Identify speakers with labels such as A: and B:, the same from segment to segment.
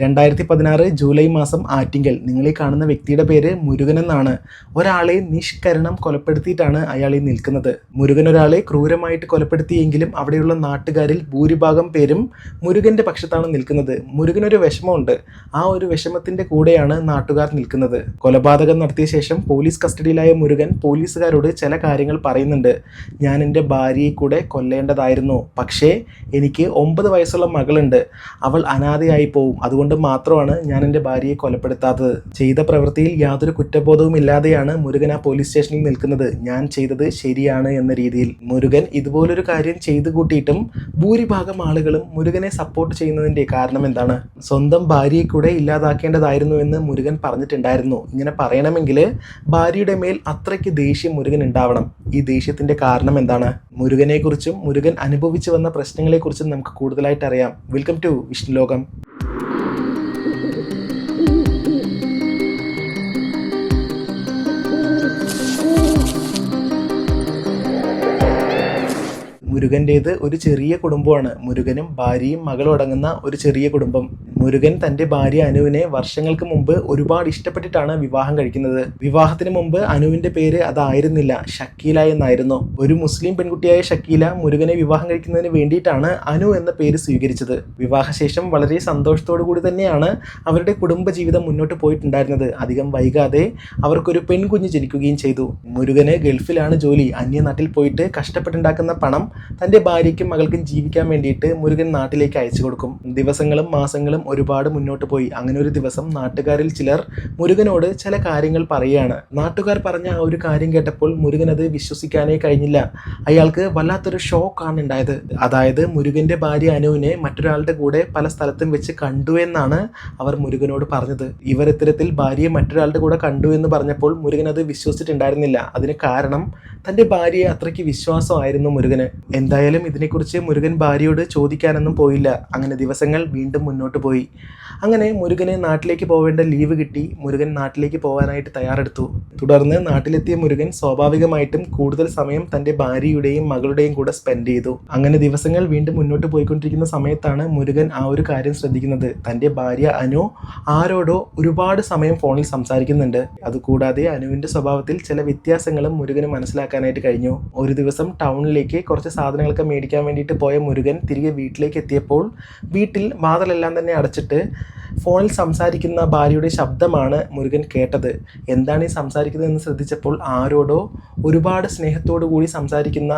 A: രണ്ടായിരത്തി പതിനാറ് ജൂലൈ മാസം ആറ്റിങ്കൽ. നിങ്ങൾ ഈ കാണുന്ന വ്യക്തിയുടെ പേര് മുരുകൻ എന്നാണ്. ഒരാളെ നിഷ്കരണം കൊലപ്പെടുത്തിയിട്ടാണ് അയാൾ ഈ നിൽക്കുന്നത്. മുരുകൻ ഒരാളെ ക്രൂരമായിട്ട് കൊലപ്പെടുത്തിയെങ്കിലും അവിടെയുള്ള നാട്ടുകാരിൽ ഭൂരിഭാഗം പേരും മുരുകന്റെ പക്ഷത്താണ് നിൽക്കുന്നത്. മുരുകനൊരു വിഷമമുണ്ട്. ആ ഒരു വിഷമത്തിന്റെ കൂടെയാണ് നാട്ടുകാർ നിൽക്കുന്നത്. കൊലപാതകം നടത്തിയ ശേഷം പോലീസ് കസ്റ്റഡിയിലായ മുരുകൻ പോലീസുകാരോട് ചില കാര്യങ്ങൾ പറയുന്നുണ്ട്. ഞാൻ എന്റെ ഭാര്യയെ കൂടെ കൊല്ലേണ്ടതായിരുന്നു. പക്ഷേ എനിക്ക് ഒമ്പത് വയസ്സുള്ള മകളുണ്ട്. അവൾ അനാഥയായി പോവും. അതുകൊണ്ട് മാത്രമാണ് ഞാൻ എന്റെ ഭാര്യയെ കൊലപ്പെടുത്താത്തത്. ചെയ്ത പ്രവൃത്തിയിൽ യാതൊരു കുറ്റബോധവും ഇല്ലാതെയാണ് മുരുകൻ ആ പോലീസ് സ്റ്റേഷനിൽ നിൽക്കുന്നത്. ഞാൻ ചെയ്തത് ശരിയാണ് എന്ന രീതിയിൽ. മുരുകൻ ഇതുപോലൊരു കാര്യം ചെയ്തു കൂട്ടിയിട്ടും ഭൂരിഭാഗം ആളുകളും മുരുകനെ സപ്പോർട്ട് ചെയ്യുന്നതിന്റെ കാരണം എന്താണ്? സ്വന്തം ഭാര്യയെ കൂടെ ഇല്ലാതാക്കേണ്ടതായിരുന്നു എന്ന് മുരുകൻ പറഞ്ഞിട്ടുണ്ടായിരുന്നു. ഇങ്ങനെ പറയണമെങ്കിൽ ഭാര്യയുടെ മേൽ അത്രയ്ക്ക് ദേഷ്യം മുരുകൻ ഉണ്ടാവണം. ഈ ദേഷ്യത്തിന്റെ കാരണം എന്താണ്? മുരുകനെക്കുറിച്ചും മുരുകൻ അനുഭവിച്ചു വന്ന പ്രശ്നങ്ങളെക്കുറിച്ചും നമുക്ക് കൂടുതലായിട്ട് അറിയാം. വെൽക്കം ടു വിഷ്ണു മുരുകന്റേത് ഒരു ചെറിയ കുടുംബമാണ്. മുരുകനും ഭാര്യയും മകളും അടങ്ങുന്ന ഒരു ചെറിയ കുടുംബം. മുരുകൻ തന്റെ ഭാര്യ അനുവിനെ വർഷങ്ങൾക്ക് മുമ്പ് ഒരുപാട് ഇഷ്ടപ്പെട്ടിട്ടാണ് വിവാഹം കഴിക്കുന്നത്. വിവാഹത്തിന് മുമ്പ് അനുവിന്റെ പേര് അതായിരുന്നില്ല ഷക്കീല എന്നായിരുന്നു. ഒരു മുസ്ലിം പെൺകുട്ടിയായ ഷക്കീല മുരുകനെ വിവാഹം കഴിക്കുന്നതിന് വേണ്ടിയിട്ടാണ് അനു എന്ന പേര് സ്വീകരിച്ചത്. വിവാഹശേഷം വളരെ സന്തോഷത്തോടു കൂടി തന്നെയാണ് അവരുടെ കുടുംബജീവിതം മുന്നോട്ട് പോയിട്ടുണ്ടായിരുന്നത്. അധികം വൈകാതെ അവർക്കൊരു പെൺകുഞ്ഞ് ജനിക്കുകയും ചെയ്തു. മുരുകന് ഗൾഫിലാണ് ജോലി. അന്യനാട്ടിൽ പോയിട്ട് കഷ്ടപ്പെട്ടുണ്ടാക്കുന്ന പണം തന്റെ ഭാര്യയ്ക്കും മകൾക്കും ജീവിക്കാൻ വേണ്ടിയിട്ട് മുരുകൻ നാട്ടിലേക്ക് അയച്ചു കൊടുക്കും. ദിവസങ്ങളും മാസങ്ങളും ഒരുപാട് മുന്നോട്ട് പോയി. അങ്ങനെ ഒരു ദിവസം നാട്ടുകാരിൽ ചിലർ മുരുകനോട് ചില കാര്യങ്ങൾ പറയുകയാണ്. നാട്ടുകാർ പറഞ്ഞ ആ ഒരു കാര്യം കേട്ടപ്പോൾ മുരുകൻ അത് വിശ്വസിക്കാനേ കഴിഞ്ഞില്ല. അയാൾക്ക് വല്ലാത്തൊരു ഷോക്കാണ് ഉണ്ടായത്. അതായത് മുരുകന്റെ ഭാര്യ അനുവിനെ മറ്റൊരാളുടെ കൂടെ പല സ്ഥലത്തും വെച്ച് കണ്ടു എന്നാണ് അവർ മുരുകനോട് പറഞ്ഞത്. ഇവർ ഇത്തരത്തിൽ ഭാര്യയെ മറ്റൊരാളുടെ കൂടെ കണ്ടു എന്ന് പറഞ്ഞപ്പോൾ മുരുകൻ അത് വിശ്വസിച്ചിട്ടുണ്ടായിരുന്നില്ല. അതിന് കാരണം തന്റെ ഭാര്യയെ അത്രയ്ക്ക് വിശ്വാസമായിരുന്നു മുരുകന്. എന്തായാലും ഇതിനെക്കുറിച്ച് മുരുകൻ ഭാര്യയോട് ചോദിക്കാനൊന്നും പോയില്ല. അങ്ങനെ ദിവസങ്ങൾ വീണ്ടും മുന്നോട്ട് പോയി. അങ്ങനെ മുരുകന് നാട്ടിലേക്ക് പോവേണ്ട ലീവ് കിട്ടി. മുരുകൻ നാട്ടിലേക്ക് പോകാനായിട്ട് തയ്യാറെടുത്തു. തുടർന്ന് നാട്ടിലെത്തിയ മുരുകൻ സ്വാഭാവികമായിട്ടും കൂടുതൽ സമയം തന്റെ ഭാര്യയുടെയും മകളുടെയും കൂടെ സ്പെൻഡ് ചെയ്തു. അങ്ങനെ ദിവസങ്ങൾ വീണ്ടും മുന്നോട്ട് പോയിക്കൊണ്ടിരിക്കുന്ന സമയത്താണ് മുരുകൻ ആ ഒരു കാര്യം ശ്രദ്ധിക്കുന്നത്. തന്റെ ഭാര്യ അനു ആരോടോ ഒരുപാട് സമയം ഫോണിൽ സംസാരിക്കുന്നുണ്ട്. അതുകൂടാതെ അനുവിന്റെ സ്വഭാവത്തിൽ ചില വ്യത്യാസങ്ങളും മുരുകന് മനസ്സിലാക്കാനായിട്ട് കഴിഞ്ഞു. ഒരു ദിവസം ടൗണിലേക്ക് കുറച്ച് സാധനങ്ങളൊക്കെ മേടിക്കാൻ വേണ്ടിയിട്ട് പോയ മുരുകൻ തിരികെ വീട്ടിലേക്ക് എത്തിയപ്പോൾ വീട്ടിൽ വാതിലെല്ലാം തന്നെ അടച്ചിട്ട് ഫോണിൽ സംസാരിക്കുന്ന ഭാര്യയുടെ ശബ്ദമാണ് മുരുകൻ കേട്ടത്. എന്താണ് ഈ സംസാരിക്കുന്നതെന്ന് ശ്രദ്ധിച്ചപ്പോൾ ആരോടോ ഒരുപാട് സ്നേഹത്തോടു കൂടി സംസാരിക്കുന്ന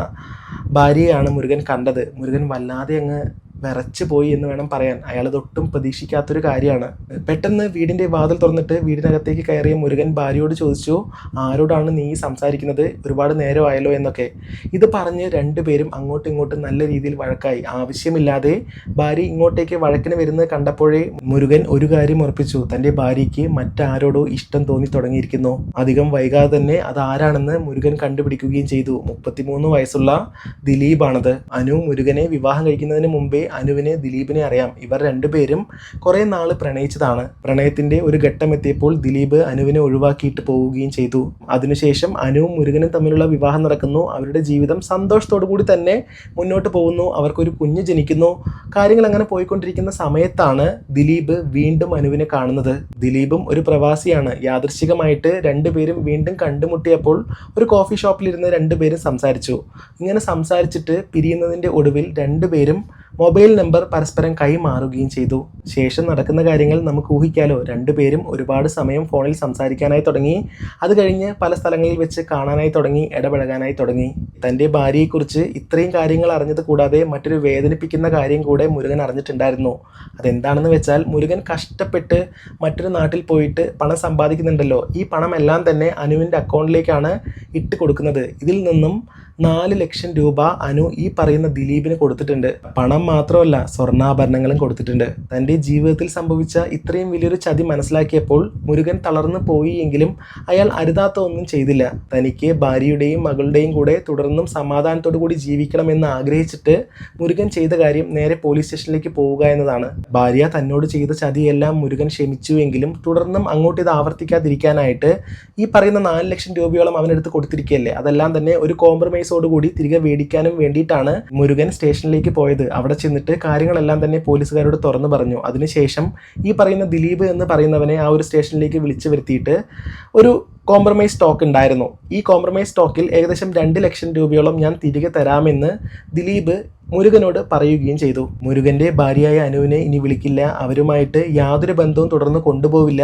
A: ഭാര്യയാണ് മുരുകൻ കണ്ടത്. മുരുകൻ വല്ലാതെ അങ്ങ് വിറച്ചു പോയി എന്ന് വേണം പറയാൻ. അയാൾ അതൊട്ടും പ്രതീക്ഷിക്കാത്തൊരു കാര്യമാണ്. പെട്ടെന്ന് വീടിന്റെ വാതിൽ തുറന്നിട്ട് വീടിനകത്തേക്ക് കയറിയ മുരുകൻ ഭാര്യയോട് ചോദിച്ചു ആരോടാണ് നീ സംസാരിക്കുന്നത്? ഒരുപാട് നേരമായല്ലോ എന്നൊക്കെ. ഇത് പറഞ്ഞ് രണ്ടുപേരും അങ്ങോട്ടും ഇങ്ങോട്ടും നല്ല രീതിയിൽ വഴക്കായി. ആവശ്യമില്ലാതെ ഭാര്യ ഇങ്ങോട്ടേക്ക് വഴക്കിന് വരുന്നത് കണ്ടപ്പോഴേ മുരുകൻ ഒരു കാര്യം ഉറപ്പിച്ചു. തന്റെ ഭാര്യയ്ക്ക് മറ്റാരോടോ ഇഷ്ടം തോന്നി തുടങ്ങിയിരിക്കുന്നു. അധികം വൈകാതെ തന്നെ അത് ആരാണെന്ന് മുരുകൻ കണ്ടുപിടിക്കുകയും ചെയ്തു. മുപ്പത്തിമൂന്ന് വയസ്സുള്ള ദിലീപാണത്. അനു മുരുകനെ വിവാഹം കഴിക്കുന്നതിന് മുമ്പേ അനുവിനെ ദിലീപിനെ അറിയാം. ഇവർ രണ്ടുപേരും കുറേ നാൾ പ്രണയിച്ചതാണ്. പ്രണയത്തിന്റെ ഒരു ഘട്ടം എത്തിയപ്പോൾ ദിലീപ് അനുവിനെ ഒഴിവാക്കിയിട്ട് പോവുകയും ചെയ്തു. അതിനുശേഷം അനുവും മുരുകനും തമ്മിലുള്ള വിവാഹം നടക്കുന്നു. അവരുടെ ജീവിതം സന്തോഷത്തോടു കൂടി തന്നെ മുന്നോട്ട് പോകുന്നു. അവർക്കൊരു കുഞ്ഞ് ജനിക്കുന്നു. കാര്യങ്ങൾ അങ്ങനെ പോയിക്കൊണ്ടിരിക്കുന്ന സമയത്താണ് ദിലീപ് വീണ്ടും അനുവിനെ കാണുന്നത്. ദിലീപും ഒരു പ്രവാസിയാണ്. യാദൃശികമായിട്ട് രണ്ടുപേരും വീണ്ടും കണ്ടുമുട്ടിയപ്പോൾ ഒരു കോഫി ഷോപ്പിലിരുന്ന് രണ്ടുപേരും സംസാരിച്ചു. ഇങ്ങനെ സംസാരിച്ചിട്ട് പിരിയുന്നതിന്റെ ഒടുവിൽ രണ്ടുപേരും മൊബൈൽ നമ്പർ പരസ്പരം കൈമാറുകയും ചെയ്തു. ശേഷം നടക്കുന്ന കാര്യങ്ങൾ നമുക്ക് ഊഹിക്കാലോ. രണ്ടുപേരും ഒരുപാട് സമയം ഫോണിൽ സംസാരിക്കാനായി തുടങ്ങി. അത് കഴിഞ്ഞ് പല സ്ഥലങ്ങളിൽ വെച്ച് കാണാനായി തുടങ്ങി ഇടപഴകാനായി തുടങ്ങി. തന്റെ ഭാര്യയെക്കുറിച്ച് ഇത്രയും കാര്യങ്ങൾ അറിഞ്ഞത് കൂടാതെ മറ്റൊരു വേദനിപ്പിക്കുന്ന കാര്യം കൂടെ മുരുകൻ അറിഞ്ഞിട്ടുണ്ടായിരുന്നു. അതെന്താണെന്ന് വെച്ചാൽ മുരുകൻ കഷ്ടപ്പെട്ട് മറ്റൊരു നാട്ടിൽ പോയിട്ട് പണം സമ്പാദിക്കുന്നുണ്ടല്ലോ. ഈ പണമെല്ലാം തന്നെ അനുവിന്റെ അക്കൗണ്ടിലേക്കാണ് ഇട്ട് കൊടുക്കുന്നത്. ഇതിൽ നിന്നും നാല് ലക്ഷം രൂപ അനു ഈ പറയുന്ന ദിലീപിന് കൊടുത്തിട്ടുണ്ട്. പണം മാത്രമല്ല സ്വർണാഭരണങ്ങളും കൊടുത്തിട്ടുണ്ട്. തന്റെ ജീവിതത്തിൽ സംഭവിച്ച ഇത്രയും വലിയൊരു ചതി മനസ്സിലാക്കിയപ്പോൾ മുരുകൻ തളർന്നു പോയി എങ്കിലും അയാൾ അരുതാത്ത ഒന്നും ചെയ്തില്ല. തനിക്ക് ഭാര്യയുടെയും മകളുടെയും കൂടെ തുടർന്നും സമാധാനത്തോടു കൂടി ജീവിക്കണമെന്ന് ആഗ്രഹിച്ചിട്ട് മുരുകൻ ചെയ്ത കാര്യം നേരെ പോലീസ് സ്റ്റേഷനിലേക്ക് പോവുക എന്നതാണ്. ഭാര്യ തന്നോട് ചെയ്ത ചതിയെല്ലാം മുരുകൻ ക്ഷമിച്ചുവെങ്കിലും തുടർന്നും അങ്ങോട്ട് ഇത് ആവർത്തിക്കാതിരിക്കാനായിട്ട് ഈ പറയുന്ന നാല് ലക്ഷം രൂപയോളം അവനെടുത്ത് കൊടുത്തിരിക്കുകയല്ലേ? അതെല്ലാം തന്നെ ഒരു കോംപ്രമൈസോട് കൂടി തിരികെ മേടിക്കാനും വേണ്ടിയിട്ടാണ് മുരുകൻ സ്റ്റേഷനിലേക്ക് പോയത്. അവിടെ ചെന്നിട്ട് കാര്യങ്ങളെല്ലാം തന്നെ പോലീസുകാരോട് തുറന്നു പറഞ്ഞു. അതിനുശേഷം ഈ പറയുന്ന ദിലീപ് എന്ന് പറയുന്നവനെ ആ ഒരു സ്റ്റേഷനിലേക്ക് വിളിച്ചു വരുത്തിയിട്ട് ഒരു കോംപ്രമൈസ് സ്റ്റോക്ക് ഉണ്ടായിരുന്നു. ഈ കോംപ്രമൈസ് സ്റ്റോക്കിൽ ഏകദേശം രണ്ട് ലക്ഷം രൂപയോളം ഞാൻ തിരികെ തരാമെന്ന് ദിലീപ് മുരുകനോട് പറയുകയും ചെയ്തു. മുരുകന്റെ ഭാര്യയായ അനുവിനെ ഇനി വിളിക്കില്ല. അവരുമായിട്ട് യാതൊരു ബന്ധവും തുടർന്ന് കൊണ്ടുപോവില്ല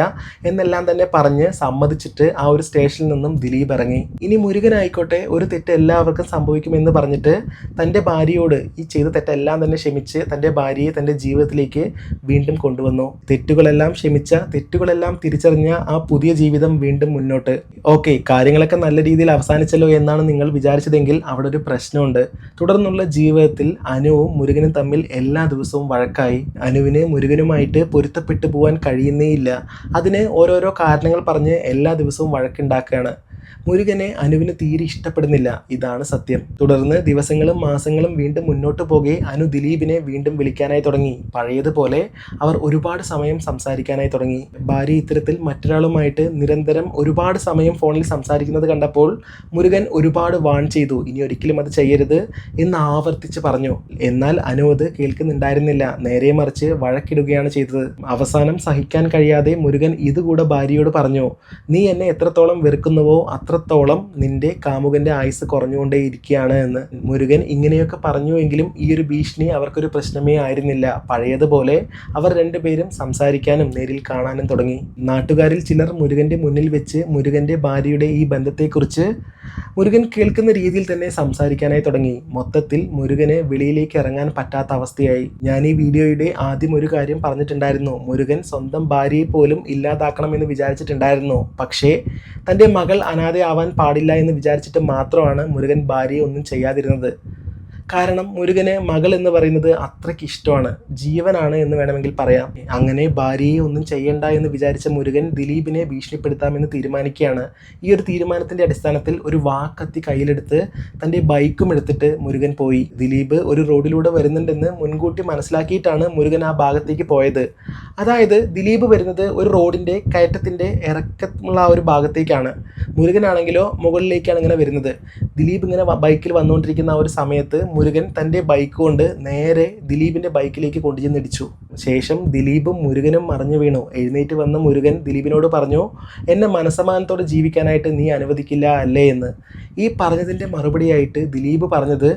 A: എന്നെല്ലാം തന്നെ പറഞ്ഞ് സമ്മതിച്ചിട്ട് ആ ഒരു സ്റ്റേഷനിൽ നിന്നും ദിലീപ് ഇറങ്ങി. ഇനി മുരുകനായിക്കോട്ടെ ഒരു തെറ്റ് എല്ലാവർക്കും സംഭവിക്കുമെന്ന് പറഞ്ഞിട്ട് തന്റെ ഭാര്യയോട് ഈ ചെയ്ത തെറ്റെല്ലാം തന്നെ ക്ഷമിച്ച് തന്റെ ഭാര്യയെ തന്റെ ജീവിതത്തിലേക്ക് വീണ്ടും കൊണ്ടുവന്നു. തെറ്റുകളെല്ലാം ക്ഷമിച്ച തെറ്റുകളെല്ലാം തിരിച്ചറിഞ്ഞ ആ പുതിയ ജീവിതം വീണ്ടും മുന്നോട്ട്. ഓക്കെ കാര്യങ്ങളൊക്കെ നല്ല രീതിയിൽ അവസാനിച്ചല്ലോ എന്നാണ് നിങ്ങൾ വിചാരിച്ചതെങ്കിൽ അവിടെ ഒരു പ്രശ്നമുണ്ട്. തുടർന്നുള്ള ജീവിതത്തിൽ അനുവും മുരുകനും തമ്മിൽ എല്ലാ ദിവസവും വഴക്കായി. അനുവിന് മുരുകനുമായിട്ട് പൊരുത്തപ്പെട്ടു പോകാൻ കഴിയുന്നേയില്ല. അതിന് ഓരോരോ കാരണങ്ങൾ പറഞ്ഞ് എല്ലാ ദിവസവും വഴക്കുണ്ടാക്കുകയാണ്. മുരുകനെ അനുവിന് തീരെ ഇഷ്ടപ്പെടുന്നില്ല. ഇതാണ് സത്യം. തുടർന്ന് ദിവസങ്ങളും മാസങ്ങളും വീണ്ടും മുന്നോട്ട് പോകെ അനു ദിലീപിനെ വീണ്ടും വിളിക്കാനായി തുടങ്ങി. പഴയതുപോലെ അവർ ഒരുപാട് സമയം സംസാരിക്കാനായി തുടങ്ങി. ഭാര്യ ഇത്തരത്തിൽ മറ്റൊരാളുമായിട്ട് നിരന്തരം ഒരുപാട് സമയം ഫോണിൽ സംസാരിക്കുന്നത് കണ്ടപ്പോൾ മുരുകൻ ഒരുപാട് വാൺ ചെയ്തു. ഇനി ഒരിക്കലും അത് ചെയ്യരുത് എന്ന് ആവർത്തിച്ച് പറഞ്ഞു. എന്നാൽ അനു അത് കേൾക്കുന്നുണ്ടായിരുന്നില്ല. നേരെ മറിച്ച് വഴക്കിടുകയാണ് ചെയ്തത്. അവസാനം സഹിക്കാൻ കഴിയാതെ മുരുകൻ ഇതുകൂടെ ഭാര്യയോട് പറഞ്ഞു നീ എന്നെ എത്രത്തോളം വെറുക്കുന്നുവോ അത്രത്തോളം നിന്റെ കാമുകന്റെ ആയുസ് കുറഞ്ഞുകൊണ്ടേ ഇരിക്കുകയാണ് എന്ന് മുരുകൻ ഇങ്ങനെയൊക്കെ പറഞ്ഞുവെങ്കിലും ഈ ഒരു ഭീഷണി അവർക്കൊരു പ്രശ്നമേ ആയിരുന്നില്ല. പഴയതുപോലെ അവർ രണ്ടുപേരും സംസാരിക്കാനും നേരിൽ കാണാനും തുടങ്ങി. നാട്ടുകാരിൽ ചിലർ മുരുകന്റെ മുന്നിൽ വെച്ച് മുരുകന്റെ ഭാര്യയുടെ ഈ ബന്ധത്തെക്കുറിച്ച് മുരുകൻ കേൾക്കുന്ന രീതിയിൽ തന്നെ സംസാരിക്കാനായി തുടങ്ങി. മൊത്തത്തിൽ മുരുകന് വെളിയിലേക്ക് ഇറങ്ങാൻ പറ്റാത്ത അവസ്ഥയായി. ഞാൻ ഈ വീഡിയോയുടെ ആദ്യം ഒരു കാര്യം പറഞ്ഞിട്ടുണ്ടായിരുന്നു. മുരുകൻ സ്വന്തം ഭാര്യയെ പോലും ഇല്ലാതാക്കണമെന്ന് വിചാരിച്ചിട്ടുണ്ടായിരുന്നു. പക്ഷേ തന്റെ മകൾ അനാഥയാവാൻ പാടില്ല എന്ന് വിചാരിച്ചിട്ട് മാത്രമാണ് മുരുകൻ ഭാര്യയെ ഒന്നും ചെയ്യാതിരുന്നത്. കാരണം മുരുകന് മകൾ എന്ന് പറയുന്നത് അത്രയ്ക്ക് ഇഷ്ടമാണ്. ജീവനാണ് എന്ന് വേണമെങ്കിൽ പറയാം. അങ്ങനെ ഭാര്യയെ ഒന്നും ചെയ്യണ്ട എന്ന് വിചാരിച്ച മുരുകൻ ദിലീപിനെ ഭീഷണിപ്പെടുത്താമെന്ന് തീരുമാനിക്കുകയാണ്. ഈ ഒരു തീരുമാനത്തിന്റെ അടിസ്ഥാനത്തിൽ ഒരു വാക്കത്തി കയ്യിലെടുത്ത് തന്റെ ബൈക്കും എടുത്തിട്ട് മുരുകൻ പോയി. ദിലീപ് ഒരു റോഡിലൂടെ വരുന്നുണ്ടെന്ന് മുൻകൂട്ടി മനസ്സിലാക്കിയിട്ടാണ് മുരുകൻ ആ ഭാഗത്തേക്ക് പോയത്. അതായത് ദിലീപ് വരുന്നത് ഒരു റോഡിന്റെ കയറ്റത്തിന്റെ ഇറക്കമുള്ള ആ ഒരു ഭാഗത്തേക്കാണ്. മുരുകനാണെങ്കിലോ മുകളിലേക്കാണ് ഇങ്ങനെ വരുന്നത്. ദിലീപ് ഇങ്ങനെ ബൈക്കിൽ വന്നുകൊണ്ടിരിക്കുന്ന ആ ഒരു സമയത്ത് മുരുകൻ തന്റെ ബൈക്ക് കൊണ്ട് നേരെ ദിലീപിന്റെ ബൈക്കിലേക്ക് കൊണ്ടുചെന്ന് ഇടിച്ചു. ശേഷം ദിലീപും മുരുകനും മറിഞ്ഞു വീണു. എഴുന്നേറ്റ് വന്ന മുരുകൻ ദിലീപിനോട് പറഞ്ഞു എന്നെ മനസമാനത്തോടെ ജീവിക്കാനായിട്ട് നീ അനുവദിക്കില്ല അല്ലേ എന്ന്. ഈ പറഞ്ഞതിന്റെ മറുപടിയായിട്ട് ദിലീപ് പറഞ്ഞത്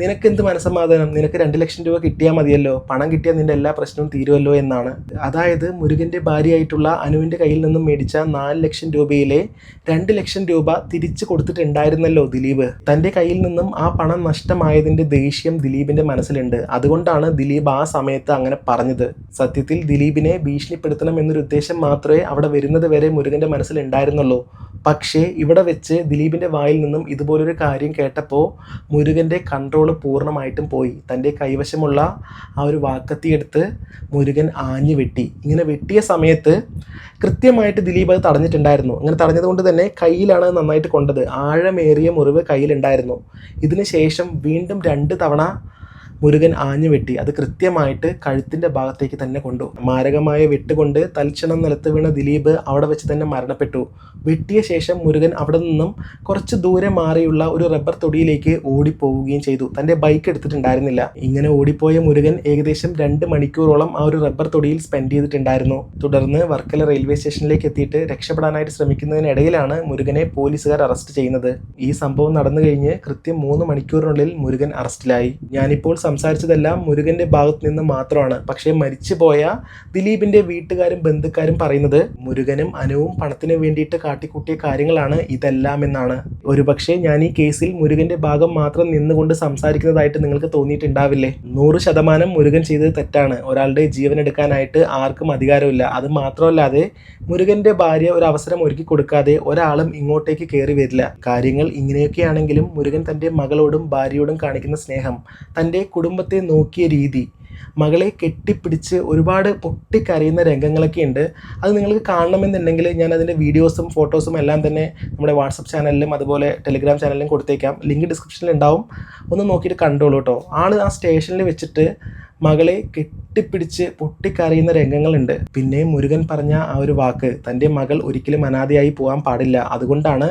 A: നിനക്ക് എന്ത് മനസമാധാനം നിനക്ക് രണ്ട് ലക്ഷം രൂപ കിട്ടിയാൽ മതിയല്ലോ. പണം കിട്ടിയാൽ നിന്റെ എല്ലാ പ്രശ്നവും തീരുമല്ലോ എന്നാണ്. അതായത് മുരുകന്റെ ഭാര്യയായിട്ടുള്ള അനുവിന്റെ കയ്യിൽ നിന്നും മേടിച്ച നാല് ലക്ഷം രൂപയിലെ രണ്ട് ലക്ഷം രൂപ തിരിച്ചു കൊടുത്തിട്ടുണ്ടായിരുന്നല്ലോ ദിലീപ്. തന്റെ കയ്യിൽ നിന്നും ആ പണം നഷ്ടമായതിന്റെ ദേഷ്യം ദിലീപിന്റെ മനസ്സിലുണ്ട്. അതുകൊണ്ടാണ് ദിലീപ് ആ സമയത്ത് അങ്ങനെ പറഞ്ഞത്. സത്യത്തിൽ ദിലീപിനെ ഭീഷണിപ്പെടുത്തണം എന്നൊരു ഉദ്ദേശം മാത്രമേ അവിടെ വരുന്നത് വരെ മുരുകന്റെ മനസ്സിൽ ഉണ്ടായിരുന്നുള്ളൂ പക്ഷേ ഇവിടെ വെച്ച് ദിലീപിന്റെ വായിൽ നിന്നും ഇതുപോലൊരു കാര്യം കേട്ടപ്പോൾ മുരുകന്റെ കൺട്രോൾ പൂർണമായിട്ടും പോയി. തന്റെ കൈവശമുള്ള ആ ഒരു വാക്കത്തിയെടുത്ത് മുരുകൻ ആഞ്ഞു വെട്ടി. ഇങ്ങനെ വെട്ടിയ സമയത്ത് കൃത്യമായിട്ട് ദിലീപ് അത് തടഞ്ഞിട്ടുണ്ടായിരുന്നു. അങ്ങനെ തടഞ്ഞതുകൊണ്ട് തന്നെ കയ്യിലാണ് നന്നായിട്ട് കൊണ്ടത്. ആഴമേറിയ മുറിവ് കയ്യിലുണ്ടായിരുന്നു. ഇതിന് ശേഷം വീണ്ടും രണ്ട് തവണ മുരുകൻ ആഞ്ഞു വെട്ടി. അത് കൃത്യമായിട്ട് കഴുത്തിന്റെ ഭാഗത്തേക്ക് തന്നെ കൊണ്ടു. മാരകമായ വെട്ടുകൊണ്ട് തൽക്ഷണം നിലത്ത് വീണ ദിലീപ് അവിടെ വെച്ച് തന്നെ മരണപ്പെട്ടു. വെട്ടിയ ശേഷം മുരുകൻ അവിടെ നിന്നും കുറച്ച് ദൂരെ മാറിയുള്ള ഒരു റബ്ബർ തൊടിയിലേക്ക് ഓടിപ്പോവുകയും ചെയ്തു. തന്റെ ബൈക്ക് എടുത്തിട്ടുണ്ടായിരുന്നില്ല. ഇങ്ങനെ ഓടിപ്പോയ മുരുകൻ ഏകദേശം രണ്ട് മണിക്കൂറോളം ആ ഒരു റബ്ബർ തൊടിയിൽ സ്പെൻഡ് ചെയ്തിട്ടുണ്ടായിരുന്നു. തുടർന്ന് വർക്കല റെയിൽവേ സ്റ്റേഷനിലേക്ക് എത്തിയിട്ട് രക്ഷപ്പെടാനായിട്ട് ശ്രമിക്കുന്നതിനിടയിലാണ് മുരുകനെ പോലീസുകാർ അറസ്റ്റ് ചെയ്യുന്നത്. ഈ സംഭവം നടന്നു കഴിഞ്ഞ് കൃത്യം മൂന്ന് മണിക്കൂറിനുള്ളിൽ മുരുകൻ അറസ്റ്റിലായി ഞാനിപ്പോൾ സംസാരിച്ചതെല്ലാം മുരുകന്റെ ഭാഗത്ത് നിന്ന് മാത്രമാണ്. പക്ഷേ മരിച്ചുപോയ ദിലീപിന്റെ വീട്ടുകാരും ബന്ധുക്കാരും പറയുന്നത് മുരുകനും അനുവും പണത്തിന് വേണ്ടിയിട്ട് കാട്ടിക്കൂട്ടിയ കാര്യങ്ങളാണ് ഇതെല്ലാം എന്നാണ് ഒരുപക്ഷെ ഞാൻ ഈ കേസിൽ മുരുകന്റെ ഭാഗം മാത്രം നിന്നുകൊണ്ട് സംസാരിക്കുന്നതായിട്ട് നിങ്ങൾക്ക് തോന്നിയിട്ടുണ്ടാവില്ലേ? നൂറ് ശതമാനം മുരുകൻ ചെയ്തത് തെറ്റാണ്. ഒരാളുടെ ജീവൻ എടുക്കാനായിട്ട് ആർക്കും അധികാരമില്ല. അത് മാത്രമല്ലാതെ മുരുകന്റെ ഭാര്യ ഒരു അവസരം ഒരുക്കി കൊടുക്കാതെ ഒരാളും ഇങ്ങോട്ടേക്ക് കയറി വരില്ല. കാര്യങ്ങൾ ഇങ്ങനെയൊക്കെയാണെങ്കിലും മുരുകൻ തന്റെ മകളോടും ഭാര്യയോടും കാണിക്കുന്ന സ്നേഹം തന്റെ കുടുംബത്തെ നോക്കിയ രീതി മകളെ കെട്ടിപ്പിടിച്ച് ഒരുപാട് പൊട്ടിക്കരയുന്ന രംഗങ്ങളൊക്കെ ഉണ്ട്. അത് നിങ്ങൾക്ക് കാണണമെന്നുണ്ടെങ്കിൽ ഞാൻ അതിന്റെ വീഡിയോസും ഫോട്ടോസും എല്ലാം തന്നെ നമ്മുടെ വാട്സപ്പ് ചാനലിലും അതുപോലെ ടെലിഗ്രാം ചാനലിലും കൊടുത്തേക്കാം. ലിങ്ക് ഡിസ്ക്രിപ്ഷനിൽ ഉണ്ടാവും. ഒന്ന് നോക്കിയിട്ട് കണ്ടോളൂ കേട്ടോ. ആൾ ആ സ്റ്റേഷനിൽ വെച്ചിട്ട് മകളെ കെട്ടിപ്പിടിച്ച് പൊട്ടിക്കരയുന്ന രംഗങ്ങളുണ്ട്. പിന്നെ മുരുകൻ പറഞ്ഞ ആ ഒരു വാക്ക് തന്റെ മകൾ ഒരിക്കലും അനാഥയായി പോകാൻ പാടില്ല. അതുകൊണ്ടാണ്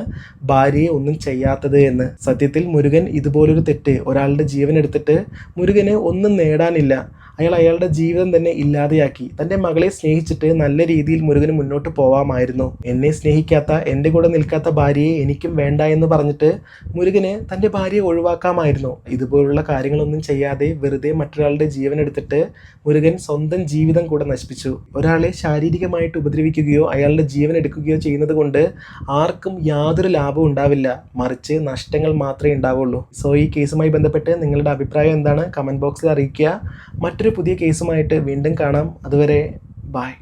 A: ഭാര്യയെ ഒന്നും ചെയ്യാത്തത് എന്ന്. സത്യത്തിൽ മുരുകൻ ഇതുപോലൊരു തെറ്റ് ഒരാളുടെ ജീവൻ എടുത്തിട്ട് മുരുകന് ഒന്നും നേടാനില്ല. അയാൾ അയാളുടെ ജീവിതം തന്നെ ഇല്ലാതെയാക്കി. തന്റെ മകളെ സ്നേഹിച്ചിട്ട് നല്ല രീതിയിൽ മുരുകന് മുന്നോട്ട് പോവാമായിരുന്നു. എന്നെ സ്നേഹിക്കാത്ത എന്റെ കൂടെ നിൽക്കാത്ത ഭാര്യയെ എനിക്കും വേണ്ട എന്ന് പറഞ്ഞിട്ട് മുരുകന് തന്റെ ഭാര്യയെ ഒഴിവാക്കാമായിരുന്നു. ഇതുപോലുള്ള കാര്യങ്ങളൊന്നും ചെയ്യാതെ വെറുതെ മറ്റൊരാളുടെ ജീവൻ എടുത്തിട്ട് മുരുകൻ സ്വന്തം ജീവിതം കൂടെ നശിപ്പിച്ചു. ഒരാളെ ശാരീരികമായിട്ട് ഉപദ്രവിക്കുകയോ അയാളുടെ ജീവൻ എടുക്കുകയോ ചെയ്യുന്നത് കൊണ്ട് ആർക്കും യാതൊരു ലാഭവും ഉണ്ടാവില്ല. മറിച്ച് നഷ്ടങ്ങൾ മാത്രമേ ഉണ്ടാവുള്ളൂ. സോ ഈ കേസുമായി ബന്ധപ്പെട്ട് നിങ്ങളുടെ അഭിപ്രായം എന്താണ്? കമന്റ് ബോക്സിൽ അറിയിക്കുക. മറ്റൊരു പുതിയ കേസുമായിട്ട് വീണ്ടും കാണാം. അതുവരെ ബായ്